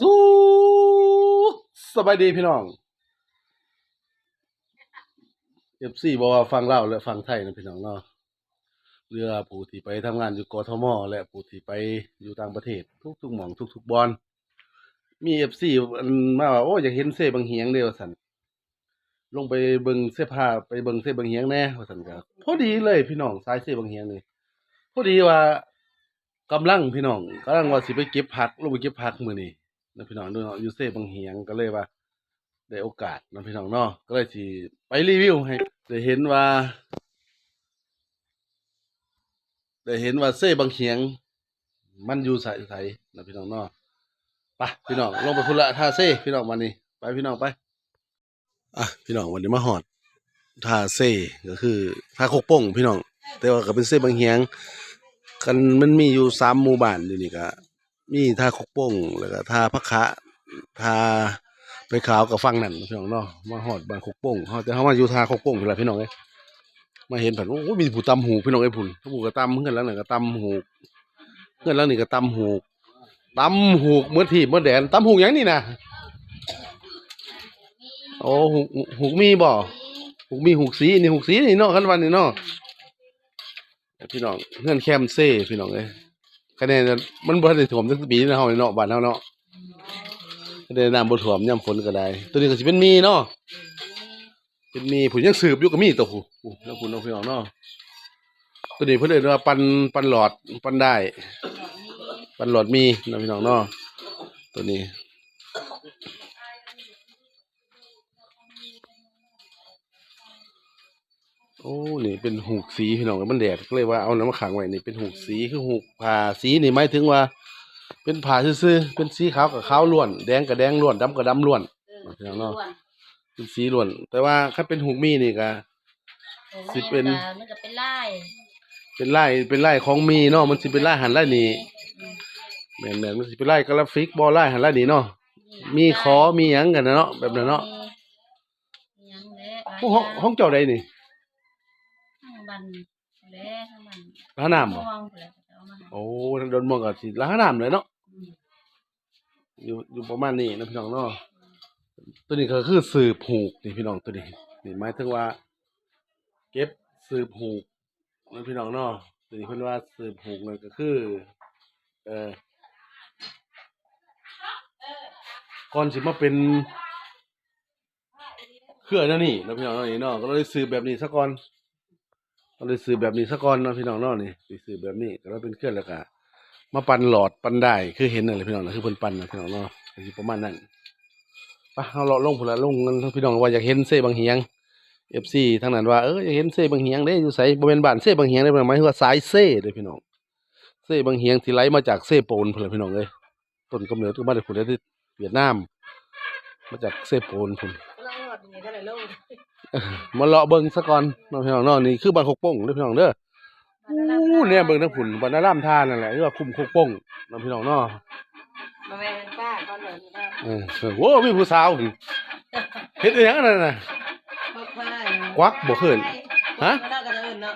สู้สบายดีพี่น้องเอฟซีบอกว่าฟังเล่าและฟังไทยนะพี่น้องเนาะเรือผู้ที่ไปทำงานอยู่กทมและผู้ที่ไปอยู่ต่างประเทศ ทุกทุกหม่องทุกทุกบอลมีเอฟซีมาว่าโอ้อยากเห็นเซ่บางเฮียงเด้อว่าสันลงไปเบิงเสื้อผ้าไปเบิงเซ่บางเฮียงแน่ว่าสันก็พอดีเลยพี่น้องสายเซ่บางเฮียงนี่พอดีว่ากำลังพี่น้องกำลังว่าสิไปเก็บผักลงไปเก็บผักมือนี้ นะพี่น้องเนาะยูเซ่บางเฮียงก็เลยว่า ได้โอกาสนะพี่น้องเนาะก็เลยสิไปรีวิวให้ได้เห็นว่าได้เห็นว่าเซ่บางเฮียง มันอยู่ใสใสนะพี่น้องเนาะไปพี่น้องลงไปพุ่นละท่าเซ่พี่น้องวันนี้ไปพี่น้องไปอะพี่น้องวันนี้มาหอดท่าเซ่ก็คือท่าโคกป้งพี่น้อง แต่ว่าก็เป็นเซ่บางเฮียงกันมันมีอยู่สามหมู่บ้านอยู่นี่ก็ มีท่าคกโป้งแล้วก็ท่าพักคะท่าไปขาวกับฟังนั่นพี่น้องเนาะมาหอดบ้านคกโป้งเขาจะเขามาอยู่ท่าคกโป้งพี่และพี่น้องเอ้ยมาเห็นผันโอ้ยมีผู้ตำหูพี่น้องไอ้ผุนผู้ก็ตำเงินแล้วหนี่งก็ตำหูเงินแล้วหนี่งก็ตำหูตำหูเมื่อทีเมื่อแดนตำหูหยังนี่นะโอ้หูหูมีบ่หูมีหูสีนี่หูสีนี่เนาะกันวันนี่เนาะพี่น้องเงินแคมเซ่พี่น้องเอ้ย คะแนนมันบ่ได้ถ่วมทั้งปีนะเฮาเนาะบ้านเฮาเนาะคะแนนน้ำบ่ถ่วมยำฝนก็ได้ ตัวนี้ก็สิเป็นมีเนาะเป็นมีผู้ยังสืบอยู่ก็มีตัวผู้แล้วผุนเอาพี่น้องเนาะตัวนี้เพิ่นเอิ้นว่าปันปันหลอดปันได้ ปันหลอดมีนะพี่น้องเนาะตัวนี้ โอ้นี่เป็นหูกสีพี่น้องมันแดดก็เลยว่าเอาน้ำมาขังไว้นี่เป็นหูกสีคือหูกผ่าสีนี่หมายถึงว่า เป็นผ่าซื่อๆเป็นสีขาวกับขาวล้วน แดงกับแดงล้วนดำกับดำล้วนพี่น้องเนาะเป็นสีล้วน แต่ว่าถ้าเป็นหูกมีนี่ก็สิเป็นมันก็เป็นลายเป็นไล่เป็นไล่ของมีเนาะมันสิเป็นไล่หันไล่นี่แม่นๆมันสิเป็นไล่กราฟิกบ่ไล่หันไล่นี่เนาะมีขอมีหยังกันนะเนาะแบบนั้นเนาะมีหยังแหละโอ้ห้องห้องเจ้าใดนี่ ทั้งบันแหละทั้งบันร้านน้ำบ่ม่วงแหละเอามาให้โอ้ทางโดนมองก็สิร้านน้ำเลยเนาะอืมอยู่อยู่ประมาณนี้นะพี่น้องเนาะตัวนี้ก็คือสืบหูกนี่พี่น้องตัวนี้นี่หมายถึงว่า เก็บสืบหูกนะพี่น้องเนาะตัวนี้เพิ่นว่าสืบหูกนั่นก็คือ เอ่อก่อนสิมาเป็น เครือนั่นนี่นะพี่น้องเนาะนี่เนาะก็เลยสืบแบบนี้ซะก่อน ก็เลยสืบแบบนี้ซะก่อนเนาะพี่น้องเนาะนี่สิสืบแบบนี้ก็เลยเป็นเครื่อแล้วก็มาปั่นหลอดปั่นได้คือเห็นนั่นแหละพี่น้องนะคือเพิ่นปั่นนะพี่น้องเนาะก็สิประมาณนั้นไปเอาเลาะลงพุ่นละลงกันพี่น้องว่าอยากเห็นเซ่บางเฮียง FC ทั้งนั้นว่าเอออยากเห็นเซ่บางเฮียงเด้อยู่ไสบ่แม่นบ้านเซ่บางเฮียงเด้ไหมายว่าสายเซ่เด้อพี่น้องเซ่บางเฮียงที่ไหลมาจากเซ่โปนพุ่นละพี่น้องเอ้ยต้นกำเนิดก็มาจากพุ่นที่เวียดนามมาจากเซ่โปนพุ่น มาเลาะเบิ่งซะก่อนเนาะพี่น้องเนาะนี่คือบ้านคกโป่งเด้อพี่น้องเด้ออู้เนี่ยเบิ่งทั้งพุ่นบ้านนารามทานนั่นแหละเรียกว่าคุมคกโป่งเนาะพี่น้องเนาะมาแม่นป้าก่อนเลยนะเออเออโว้มีผู้สาวหั่นเฮ็ดอหยังอันนั้นน่ะบักป้าควักบ่ขึ้นฮะมาได้กันเอิ้นเนาะ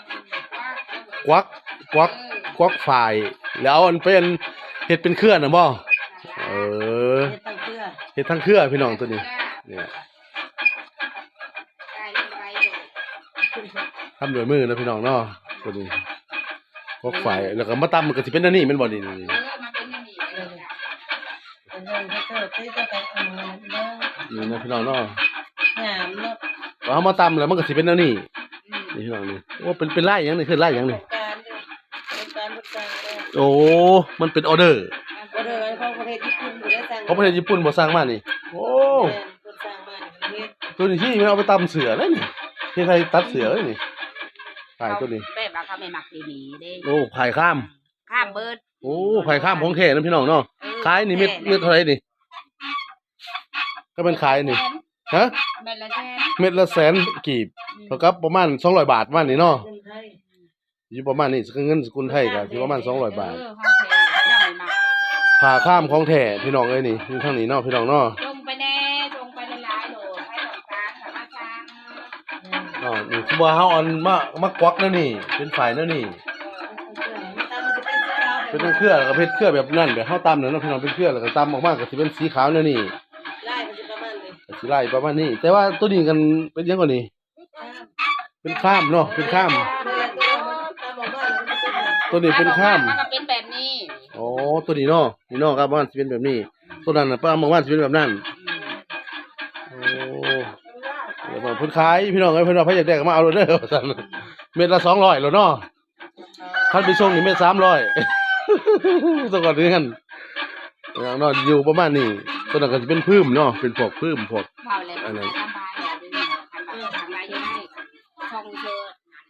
ควักควักควักฝ่าย แล้วเอาอันเป็นเฮ็ดเป็นเครือน่ะบ่เออเฮ็ดตั้งเพื่อเฮ็ดทั้งเครือพี่น้องตัวนี้เนี่ย ทำด้วยมือนะพี่น้องเนาะตัวนี้ควักฝ่ายแล้วก็มาตำมันก็สิเป็นอันนี้แม่นบ่นี่นี่นี่เออเออเธอที่จะไปเอามาเนาะนี่นะพี่น้องเนาะงามเนาะพอเอามาตำแล้วมันก็สิเป็นอันนี้นี่พี่น้องนี่โอ้เป็นเป็นไลายหยังนี่คือไลายหยังนี่โอ้ มันเป็นออเดอร์บ่ได้ไว้ของประเทศญี่ปุ่นบ่ได้สั่งของประเทศญี่ปุ่นบ่สร้างมานี่โอ้ตัวนี้ที่มันเอาไปตำเสือเลยนี่ที่ไทยตัดเสือเลยนี่ ขายตัวนี้แบบว่าเขาไม่มักดีหนีเด้โอ้ขายข้าม ข้ามเบิดโอ้ขายข้ามของแท้นะพี่น้องเนาะเออขายนี่เม็ดเม็ดเท่าไหร่นี่ก็เป็นขายนี่ฮะเม็ดละแสนเม็ดละแสนกีบเท่ากับประมาณ200บาทประมาณนี้เนาะคนไทยอยู่ประมาณนี้เงินสกุลไทยก็สิประมาณ200บาทเออของแท้เขาจะไม่มักผ่าข้ามของแท้พี่น้องเอ้ยนี่อยู่ทางนี้เนาะพี่น้องเนาะลง นี่คือว่าเฮาเอันมามากวักนั่นนี่ เป็นฝ่ายนั่นนี่ตามมันจะเป็นเสื้อเราเป็นเครือแล้วก็เป็นเครือแบบนั่นแบบเฮาตำนั่นเนาะพี่น้องเป็นเครือแล้วก็ตำออกมาก็สิเป็นสีขาวแนวนี้ไล่มันจะประมาณนี้ก็สิไล่ประมาณนี้ แต่ว่าตัวนี้กันเป็นหยังกว่านี้ เป็นข้ามเนาะเป็นข้าม ตัวนี้เป็นข้ามมันก็เป็นแบบนี้อ๋อตัวนี้เนาะนี่เนาะครับว่าสิเป็นแบบนี้ ตัวนั้นน่ะป้ามองว่าสิเป็นแบบนั้นโอ้เดี๋ยวบอกเพิ่นขายพี่น้องเอ้ยเพิ่นว่าเพิ่นอยากได้ก็มาเอาเลยเด้อว่าซั่นเม็ดละ200แล้วเนาะคันไปส่งนี่เม็ด300ส่งก่อนเดือนอย่างเนาะอยู่ประมาณนี้ตัวนั้นก็สิเป็นพื้มเนาะเป็นพวกพื้มพวก เบาเลยมันทำบายอย่างนี้ทำบายทำบายยังไงช่องเอ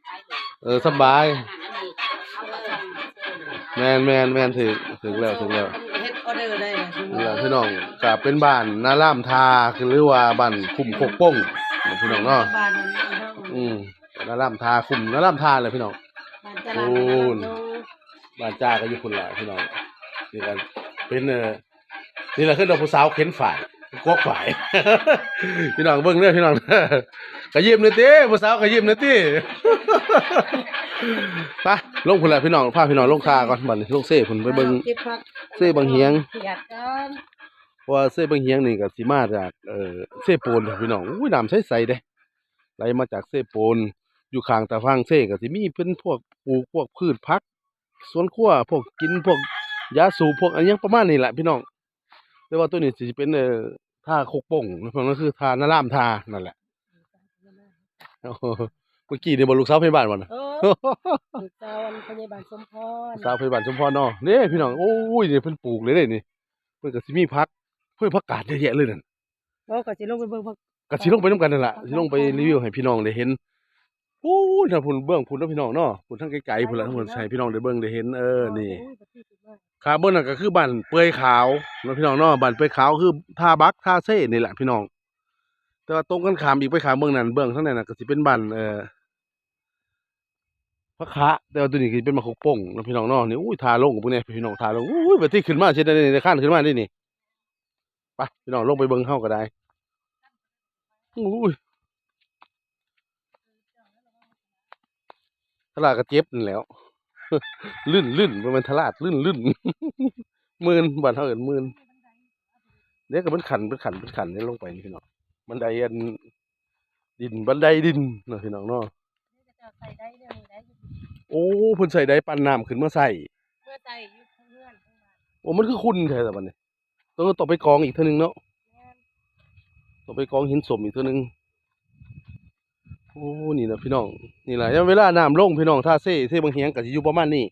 ไปเลยเออสบายนั่นนี่เขาก็ช่องเธอแมนแมนแมนถึงถึงแล้วถึงแล้ว เฮ็ดออเดอร์ได้นะถึงแล้วพี่น้องก็เป็นบ้านนาล่ามทาคือหรือว่าบ้านคุมโคกป้ง พี่น้องเนาะบ้านนั้นเฮาอืมนาล่ามทาคุมนาล่ามทาเลยพี่น้องบ้านตลาดบ้านโนบ้านจ้าก็อยู่คนละพี่น้องนี่กันเป็นเออนี่แหละคือเราผู้สาวเข็นฝ่ายกวกฝ่าย พี่น้องเบิ่งเด้อพี่น้องเด้อก็ยิ้มหน่อยติผู้สาวก็ยิ้มหน่อยติไปลงพุ่นละพี่น้องพาพี่น้องลงคาก่อนบัดนี้ลงเซ่พุ่นไปเบิ่งเก็บผักเซ่บางเฮียง ว่าเซ่บางเฮียงนี่ก็สิมาจากเอ่อเซ่ปูนเด้อพี่น้องอุ้ยน้ำใสๆเด้ไหลมาจากเซ่ปูนอยู่ข้างตาฟังเซ่ก็สิมีเป็นพวกปลูกพวกพืชผักสวนครัวพวกกินพวกยาสูบพวกอันยังประมาณนี้แหละพี่น้องแต่ว่าตัวนี้สิเป็นเอ่อท่าโคกป่งนะพี่น้องก็คือท่านาล่ามทานั่นแหละโอ้โหเมื่อกี้นี่บ่ลูกสาวพยาบาลบ่น่ะเออลูกสาวอันพยาบาลสมพรสาวพยาบาลชุมพรเนาะนี่พี่น้องโอ้ยนี่เพิ่นปลูกเลยเด้นี่เพิ่นก็สิมีผัก เพิ่นผักกาดเยอะแยะเลยนั่นบ่ก็สิลงไปเบิ่งผักก็สิลงไปนํกันนั่นล่ะสิลงไปรีวิวให้พี่น้องได้เห็นโอ้ยถ้าพุ่นเบื้องพุ่นเนาะพี่น้องเนาะพุ่นทั้งไกลๆพุ่นละทั้งพุ่นให้พี่น้องได้เบิ่งได้เห็นเออนี่โยบัดนี้สิมาขาเบิ่งนั่นก็คือบ้านเปื่อยขาวเนาะพี่น้องเนาะบ้านเปื่อยขาวคือท่าบักท่าเซ่นี่แหละพี่น้อง แต่ว่าตรงกันข้ามอีกไปขามเบิ่งนั่นเบื้องทั้งนั้นน่ะก็สิเป็นบ้านเอ่อพระคะแต่ว่าตัวนี้คือเป็นมะขกป่งเนาะพี่น้องเนาะนี่อุ้ยทาลงกับพวกนี้พี่น้องทาลงอุ้ยบัดที่ขึ้นมาเช่นนี้ในขั้นขึ้นมานี่นี่ ไปพี่น้องลงไปเบิ่งเฮาก็ได้อุ้ยตลาดก็เจ็บนั่นแหล้วลื่นลื่นบ่แมันตลาดลื่นลื่นหมื่นบ้านเฮาเอิ้นหมื่นเดี๋ยวก็เป็นขันเป็นขันเป็นขันนี่ลงไปนี่พี่น้องบันไดอันดินบันไดดินเนาะพี่น้องเนาะใส่ได้เรื่องนี้ได้โอ้เพิ่นใส่ได้ปั่นน้ำขึ้นมาใส่เพื่อใจอยู่เพื่อนทั้งบ้านโอ้มันคือคุณแท้แต่บัดนี้ ต้องต่อไปกองอีกเท่านึงเนาะต่อไปกองหินสมอีกเท่านึงโอ้นี่นะพี่น้องนี่แหละยามเวลาน้ำลงพี่น้องท่าเซ่เซ่บางเหียงก็สิอยู่ประมาณนี้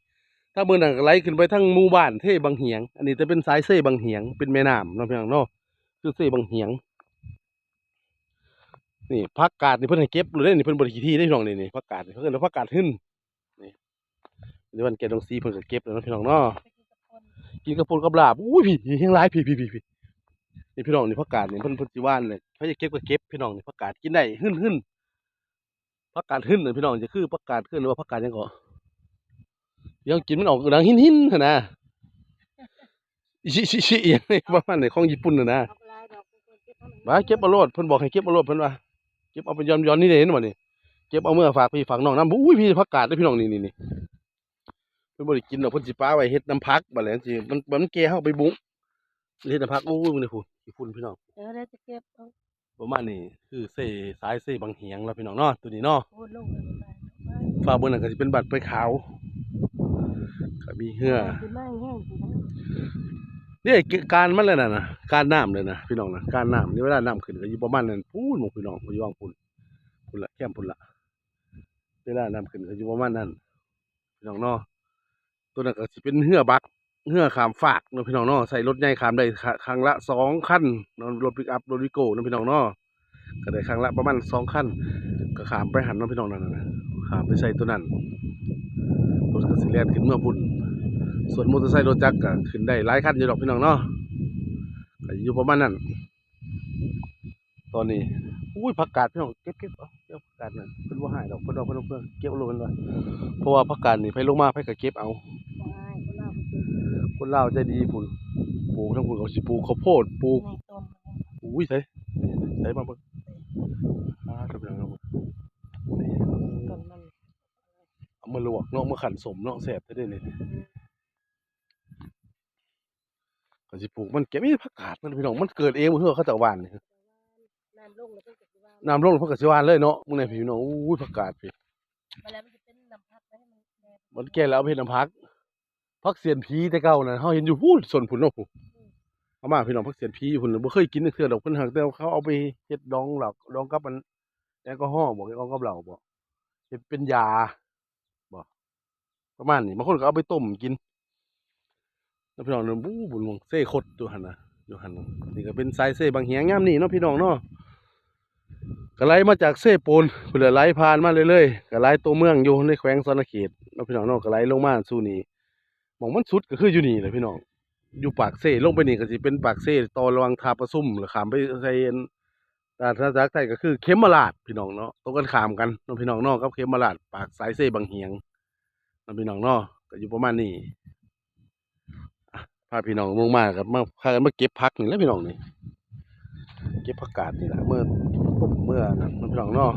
ถ้าเบิ่งนั่นก็ไหลขึ้นไปทั้งหมู่บ้านเท่บางเหียง อันนี้จะเป็นสายเซ่บางเหียงเป็นแม่น้ำเนาะพี่น้องเนาะคือเซ่บางเหียงนี่ผักกาดนี่เพิ่นให้เก็บเลยเด้นี่เพิ่นบ่ได้ขี้ที่ได้พี่น้องนี่นี่ผักกาดนี่เพิ่นเอิ้นว่าผักกาดหึ่นนี่เดี๋ยววันแกดงซีเพิ่นก็เก็บแล้วเนาะพี่น้องเนาะ กินกับปนกับลาบอุ้ยพี่เฮียงหลายพี่พี่พี่พี่นี่พี่น้องนี่ผักกาดนี่เพิ่นเพิ่นสิว่านเลยเขาจะเก็บก็เก็บพี่น้องนี่ผักกาดกินได้หึ่นหึ่นผักกาดหึ่นน่ะพี่น้องจะคือผักกาดขึ้นหรือว่าผักกาดยังก็ยังกินมันออกดังหินหินนะชิชิชิอหยังนี่ประมาณไหนของญี่ปุ่นน่ะนะเอาไปลายดอกเพิ่นเก็บอามาเก็บเอาโลดเพิ่นบอกให้เก็บเอาโลดเพิ่นว่าเก็บเอาไปย้อนย้อนนี่ได้เห็นบ่นี่เก็บเอาเมื่อฝากพี่ฝากน้องน้ำอุ้ยพี่ผักกาดเด้พี่น้องนี่นี่นี่ เพิ่นบ่ได้กินดอกเพิ่นสิป้าไว้เฮ็ดน้ำพักบัดแหละจังซี่มันมันแก่เฮาไปบุ้งเฮ็ดน้ำพักอู้ยมึงนี่พุ่นญี่ปุ่นพี่น้องเออแล้วจะเก็บเอาประมาณนี้คือเซ่สายเซ่บางเหียงแล้วพี่น้องเนาะตัวนี้เนาะโอ้ลงไปบ่ได้ฟ้าบนนั้นก็สิเป็นบัตรไปขาวก็มีเหือขึ้นมาแห้งๆสินะนี่การมันเลยน่ะนะการน้ำเลยนะพี่น้องนะการน้ำนี่เวลาน้ำขึ้นก็อยู่ประมาณนั้นพูนหมองพี่น้องอยู่ว่างพุ่นพุ่นละแก้มพุ่นละเวลาน้ำขึ้นก็อยู่ประมาณนั้นพี่น้องเนาะ ตัวนั้นก็สิเป็นเหือบักเหือขามฝากเนาะพี่น้องเนาะใส่รถใหญ่ขามได้ครั้งละสองคันนาะรถปิกอัพรถวิโก้เนาะพี่น้องเนาะก็ได้ครั้งละประมาณสองคันก็ขามไปหันเนาะพี่น้องนั่นนะขามไปใส่ตัวนั้นรถก็สิแล่นขึ้นเมื่อพุ่นส่วนมอเตอร์ไซค์รถจักรก็ขึ้นได้หลายคันอยู่ดอกพี่น้องเนาะก็อยู่ประมาณนั้นตอนนี้อุ้ยผักกาดพี่น้องเก็บเก็บเอาเก็บผักกาดนั่นเพิ่นบ่ให้ดอกเพิ่นเอาเพิ่นเอาเพิ่นเก็บลงกันว่าเพราะว่าผักกาดนี่ไผลงมาไผก็เก็บเอา คนลาวใจดีพุ่นปลูกทั้งพุ่นเขาสิปลูกข้าวโพดปลูกในต้นมันอุ้ยใส่ใส่มาเบิ่งอ่าครับพี่น้องนี่ต้นมันเอามาลวกเนาะมาขันสมเนาะแซ่บได้เด้นี่ก็สิปลูกมันเก็บมีผักกาดมันพี่น้องมันเกิดเองบ่คือว่าเขาเจ้าหว่านนี่น้ำลงแล้วเพิ่นก็สิว่าน้ำลงเพิ่นก็สิหว่านเลยเนาะมึงนี่พี่น้องอู้ยผักกาดพี่เวลามันจะเป็นน้ำพักไว้ให้มันแดดมันแก่แล้วเอาไปเฮ็ดน้ำพัก ผักเสียนผีแต่เก่าน่ะเฮาเห็นอยู่พูนส่วนพุ่นเนาะพูเอามาพี่น้องผักเสียนผีอยู่พุ่นน่ะบ่เคยกินเทื่อดอกเพิ่นหักแต่เขาเอาไปเฮ็ดดองเหล้าดองกับมันแอลกอฮอล์บ่แอลกอฮอล์กับเหล้าบ่เฮ็ดเป็นยาบ่ประมาณนี้บางคนก็เอาไปต้มกินแล้วพี่น้องเนาะบู้บุญหลวงเซ่คดอยู่หันนะอยู่หันนี่ก็เป็นสายเซ่บางเหียงยามนี้เนาะพี่น้องเนาะก็ไหลมาจากเซ่ปูนเพิ่นละไหลผ่านมาเรื่อยๆก็ไหลตัวเมืองอยู่ในแขวงสนเขตเนาะพี่น้องเนาะก็ไหลงมาสู่นี่ มองมันสุดก็คืออยู่นี่แหละพี่น้องอยู่ปากเซ่ลงไปนี่ก็สิเป็นปากเซ่ตอนระวังทาประซุ่มหรือขามไปใส่อันด้าทางจากใต้ก็คือเขมราชพี่น้องเนาะตรงกันขามกันเนาะพี่น้องเนาะกับเขมราชปากสายเซ่บางเหียงเนาะพี่น้องนาะก็อยู่ประมาณนี้พาพี่น้องลงมากับมาพากันมาเก็บผักนี่แล้วพี่น้องนี่เก็บผักกาดนี่แหละเมื่อต้มเมื่อนั้นเนาะพี่น้องนาะ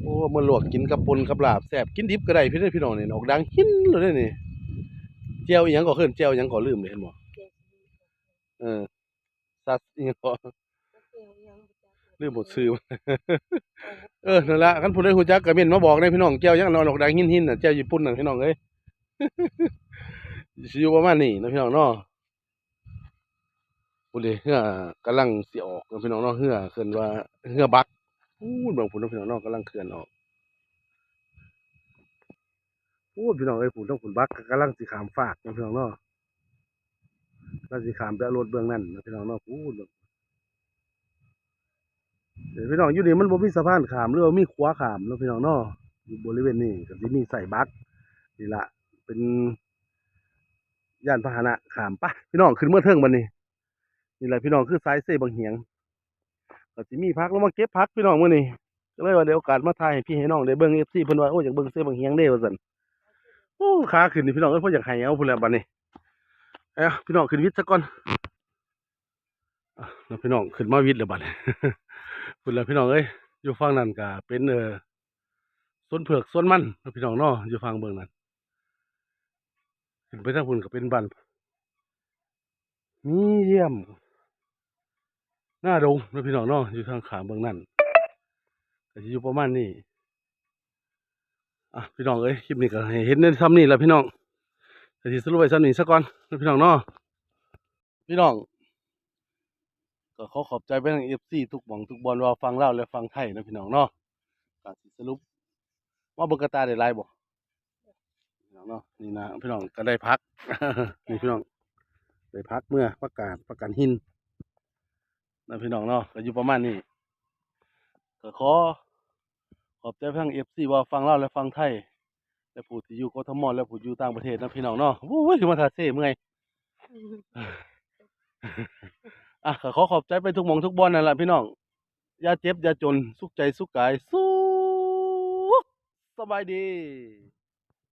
โอ้เมื่อหลวกกินกับปนกับลาบแซ่บกินดิบก็ได้พี่เด้อพี่น้องนี่ออกดังหินเลยนี่ เจียวอีหยังก็ขึ้นเจียวอีหยังก็ลืมเลยเห็นบ่เด็กเออซัสอีหยังก็เกี่ยวยังบ่จักลืมหมดชื่อเออนั่นละคันผู้ใดฮู้จักก็เม่นมาบอกได้พี่น้องเจียวหยังนอนออกดังหินๆน่ะเจียวญี่ปุ่นน่ะพี่น้องเอ้ย สิอยู่ประมาณนี้นะพี่น้องเนาะพุ่นเด้เฮือกำลังสิออกนะพี่น้องเนาะเฮือเคินว่าเฮือบักอู้เบิ่งพุ่นเนาะพี่น้องเนาะกำลังเคลื่อนออก อู้พี่น้องเอ้ยพุ่นต้องพุ่นบักกำลังสิข้ามฟากนะพี่น้องเนาะเราสิขามไปเอารถเบื้องนั้นนะพี่น้องเนาะพูดเดี๋ยวพี่น้องอยู่นี่มันบ่มีสะพานขามหรือว่ามีขวาขามนะพี่น้องเนาะอยู่บริเวณนี้ก็สิมีใส่บักนี่ละเป็นย่านพาหนะขามปะพี่น้องขึ้นเมื่อเทิงบัดนี้นี่แหละพี่น้องคือสายเซบางเหียงก็สิมีพักลงมาเก็บพักพี่น้องเมื้อนี้ก็เลยว่าเดี๋ยวโอกาสมาถ่ายให้พี่ให้น้องได้เบิ่ง FC เพิ่นว่าโอ้อยากเบิ่งเซบางเหียงเด้ว่าซั่น โอ้ขาขึ้นนี่พี่น้องเอ้ยเพิ่นอยากให้เอาพุ่นแหล้วบัดนี้เอ้พี่น้องขึ้นวิทย์ซะก่อนแล้วพี่น้องขึ้นมาวิทย์แล้วบัดนี้พุ่นแล้วพี่น้องเอ้ยอยู่ฝั่งนั้นก็เป็นเออสวนเผือกสวนมันแล้วพี่น้องเนาะอยู่ฝั่งเบิ่งนั้นขึ้นไปทางพุ่นก็เป็นบ้านมีเยี่ยมหน้าดงแล้วพี่น้องเนาะอยู่ทางขามเบิ่งนั้นก็อยู่ประมาณนี้ อะพี่น้องเอ้ยคลิปนี้ก็ให้เห็นในซ้ำนี่แหละพี่น้องก็สิสรุปไว้ซ้ำนี้ซะก่อนพี่น้องเนาะพี่น้องก็ขอขอบใจไปทาง FC ทุกหม่องทุกบอลว่าฟังเล่าและฟังไทยนะพี่น้องเนาะก็สิสรุปว่าเบิ่งกตาได้หลายบ่พี่น้องเนาะนี่นะพี่น้องก็ได้พักนี่พี่น้องได้พักเมื่อประกาศประกันหินนะพี่น้องเนาะก็อยู่ประมาณนี้ก็ขอ ขอบใจไปทาง FC ว่าฟังเล่าและฟังไทย และผู้ที่อยู่กทมและผู้อยู่ต่างประเทศนะพี่น้องเนาะวู้ยมาทาเซ่เมื่อยอะขอขอบใจไปทุกมองทุกบอลนั่นแหละพี่น้องอย่าเจ็บอย่าจน สุขใจสุขกายสุขสบายดี